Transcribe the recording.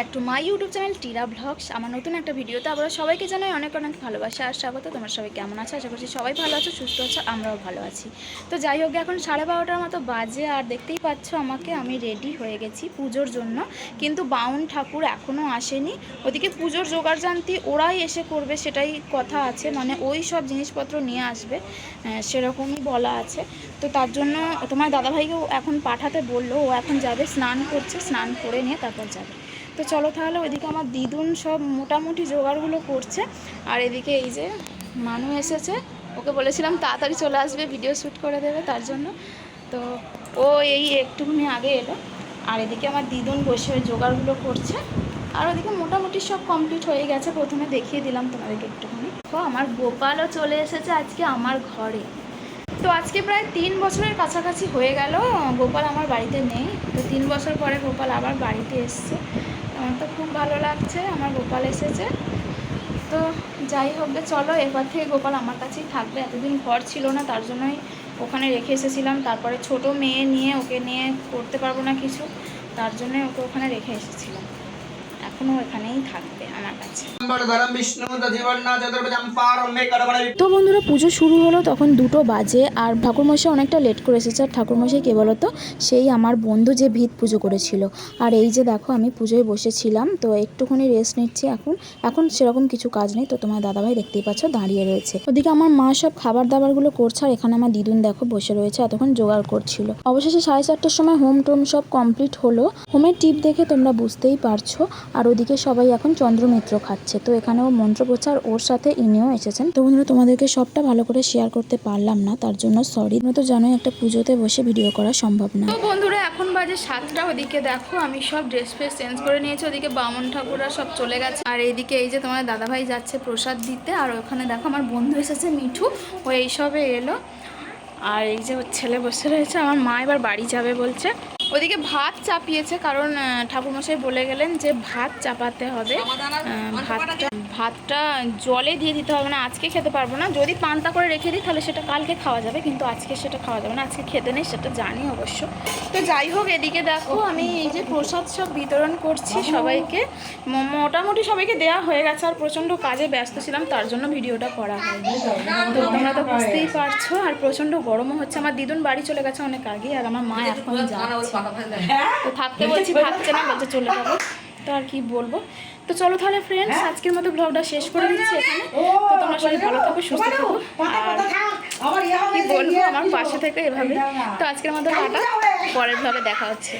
Back to my YouTube channel Tira vlogs. আমার নতুন একটা ভিডিওতে আবার সবাইকে জানাই অনেক অনেক ভালোবাসা আর স্বাগত। তোমরা সবাই কেমন আছো? আশা করছি সবাই ভালো আছো, সুস্থ আছো, আমরাও ভালো আছি। তো যাই হোক, এখন সাড়ে বারোটার মতো বাজে আর দেখতেই পাচ্ছ আমাকে আমি রেডি হয়ে গেছি পুজোর জন্য। কিন্তু বাউন ঠাকুর এখনও আসেনি। ওদিকে পুজোর জোগাড়জান্তি ওরাই এসে করবে সেটাই কথা আছে। মানে ওই সব জিনিসপত্র নিয়ে আসবে সেরকমই বলা আছে। তো তার জন্য তোমার দাদাভাইকেও এখন পাঠাতে বলল। ও এখন যাবে, স্নান করছে, স্নান করে নিয়ে তারপর যাবে। তো চলো তাহলে ওইদিকে আমার দিদুন সব মোটামুটি জোগাড়গুলো করছে। আর এদিকে এই যে মানু এসেছে, ওকে বলেছিলাম তাড়াতাড়ি চলে আসবে ভিডিও শ্যুট করে দেবে তার জন্য। তো ও এই একটুখানি আগে এলো। আর এদিকে আমার দিদুন বসে জোগাড়গুলো করছে। আর ওদিকে মোটামুটি সব কমপ্লিট হয়ে গেছে, প্রথমে দেখিয়ে দিলাম তোমাদেরকে একটুখানি। তো আমার গোপালও চলে এসেছে আজকে আমার ঘরে। তো আজকে প্রায় তিন বছরের কাছাকাছি হয়ে গেল, গোপাল আমার বাড়িতে নেই। তো তিন বছর পরে গোপাল আবার বাড়িতে এসছে। আমার তো খুব ভালো লাগছে, আমার গোপাল এসেছে। তো যাই হোক চলো এরপর থেকে গোপাল আমার কাছেই থাকবে। এতদিন ঘর ছিল না, তার জন্যই ওখানে রেখে এসেছিলাম। তারপরে ছোট মেয়ে নিয়ে ওকে নিয়ে করতে পারব না কিছু, তার জন্যই ওকে ওখানে রেখে এসেছিলাম। এখনও এখানেই থাকবে আমার কাছে। তো বন্ধুরা পুজো শুরু হলো তখন দুটো বাজে আর ঠাকুরমশাই অনেকটা লেট করে এসেছে আর ঠাকুরমশাই কে বলতো? সেই আমার বন্ধু যে ভিত পুজো করেছিল। আর এই যে দেখো আমি পুজোয় বসেছিলাম তো একটুখানি রেস্ট নিচ্ছি এখন। এখন সেরকম কিছু কাজ নেই তো তোমার দাদাভাই দেখতেই পাচ্ছ দাঁড়িয়ে রয়েছে। ওদিকে আমার মা সব খাবার দাবারগুলো করছে আর এখানে আমার দিদুন দেখো বসে রয়েছে এতক্ষণ জোগাড় করছিল। অবশেষে সাড়ে চারটার সময় হোম টোম সব কমপ্লিট হলো। হোমের টিপ দেখে তোমরা বুঝতেই পারছ আর ওদিকে সবাই এখন চন্দ্রমিত্র খাচ্ছে। তো এখানেও মন্ত্রপ্রচার ওর সাথে ইনিও এসেছেন। তো বন্ধুরা, তোমাদেরকে সবটা ভালো করে শেয়ার করতে পারলাম না, তার জন্য সরি তো জানোই একটা পুজোতে বসে ভিডিও করা সম্ভব না। তো বন্ধুরা, এখন বাজে সাতটা, ওদিকে দেখো আমি সব ড্রেস ফ্রেস চেঞ্জ করে নিয়েছি, ওদিকে বামন ঠাকুররা সব চলে গেছে। আর এইদিকে এই যে তোমার দাদাভাই যাচ্ছে প্রসাদ দিতে, আর ওখানে দেখো আমার বন্ধু এসেছে, মিঠু। ও এইসবে এলো। আর এই যে ওর ছেলে বসে রয়েছে, আমার মা এবার বাড়ি যাবে বলছে। ওদিকে ভাত চাপিয়েছে কারণ ঠাকুরমশাই বলে গেলেন যে ভাত চাপাতে হবে। ভাতটা ভাতটা জলে দিয়ে দিতে হবে না আজকে খেতে পারব না। যদি পান্তা করে রেখে দিই তাহলে সেটা কালকে খাওয়া যাবে কিন্তু আজকে সেটা খাওয়া যাবে না। আজকে খেতে নেই সেটা জানি অবশ্য। তো যাই হোক এদিকে দেখো আমি এই যে প্রসাদ সব বিতরণ করছি সবাইকে। মোটামুটি সবাইকে দেওয়া হয়ে গেছে আর প্রচণ্ড কাজে ব্যস্ত ছিলাম তার জন্য ভিডিওটা করা হয়নি। তো তোমরা তো বুঝতেই পারছ আর প্রচণ্ড গরমও হচ্ছে। আমার দিদুন বাড়ি চলে গেছে অনেক আগে আর আমার মা এখন যাচ্ছে। তো থাকতে বলছি থাকছে না বলছে চলে যাব। তো আর কি বলব? তো চলো তাহলে ফ্রেন্ডস আজকের মতো ব্লগটা শেষ করে দিচ্ছি এখানে। তো তোমরা সবাই ভালো থাকো সুস্থ থাকো। আর কি বলব আমার পাশে থেকে এভাবে। তো আজকের মতো টাটা। পরের ভাবে দেখা হচ্ছে।